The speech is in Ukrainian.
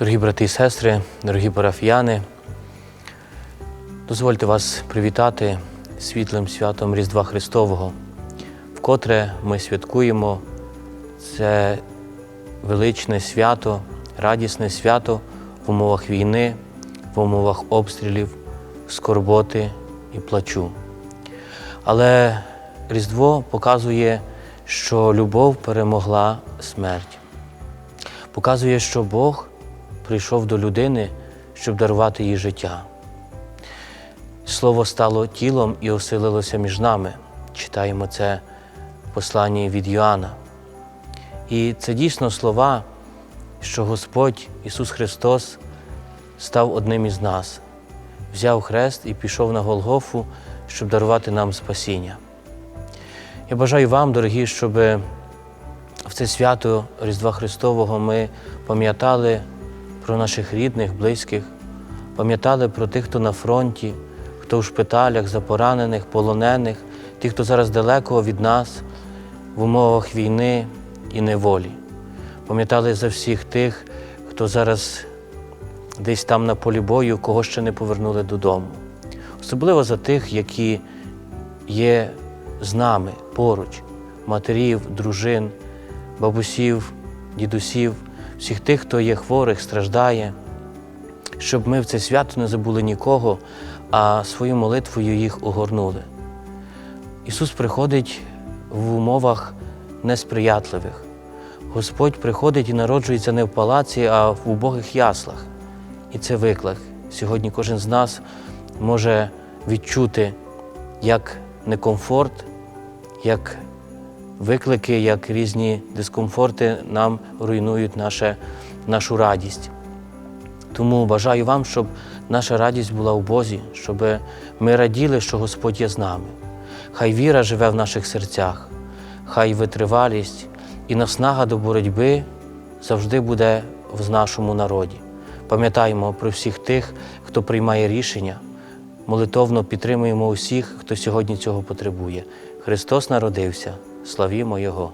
Дорогі брати і сестри, дорогі парафіяни, дозвольте вас привітати світлим святом Різдва Христового, вкотре ми святкуємо це величне свято, радісне свято в умовах війни, в умовах обстрілів, скорботи і плачу. Але Різдво показує, що любов перемогла смерть. Показує, що Бог прийшов до людини, щоб дарувати їй життя. Слово стало тілом і оселилося між нами. Читаємо це в посланні від Йоанна. І це дійсно слова, що Господь Ісус Христос став одним із нас, взяв хрест і пішов на Голгофу, щоб дарувати нам спасіння. Я бажаю вам, дорогі, щоб в це свято Різдва Христового ми пам'ятали про наших рідних, близьких, пам'ятали про тих, хто на фронті, хто в шпиталях, за поранених, полонених, тих, хто зараз далеко від нас в умовах війни і неволі. Пам'ятали за всіх тих, хто зараз десь там на полі бою, кого ще не повернули додому. Особливо за тих, які є з нами поруч, матерів, дружин, бабусів, дідусів, всіх тих, хто є хворих, страждає, щоб ми в це свято не забули нікого, а свою молитвою їх огорнули. Ісус приходить в умовах несприятливих. Господь приходить і народжується не в палаці, а в убогих яслах. І це виклик. Сьогодні кожен з нас може відчути як некомфорт, як виклики, як різні дискомфорти нам руйнують наше, нашу радість. Тому бажаю вам, щоб наша радість була у Бозі, щоб ми раділи, що Господь є з нами. Хай віра живе в наших серцях, хай витривалість і наснага до боротьби завжди буде в нашому народі. Пам'ятаємо про всіх тих, хто приймає рішення, молитовно підтримуємо усіх, хто сьогодні цього потребує. Христос народився, славімо Його!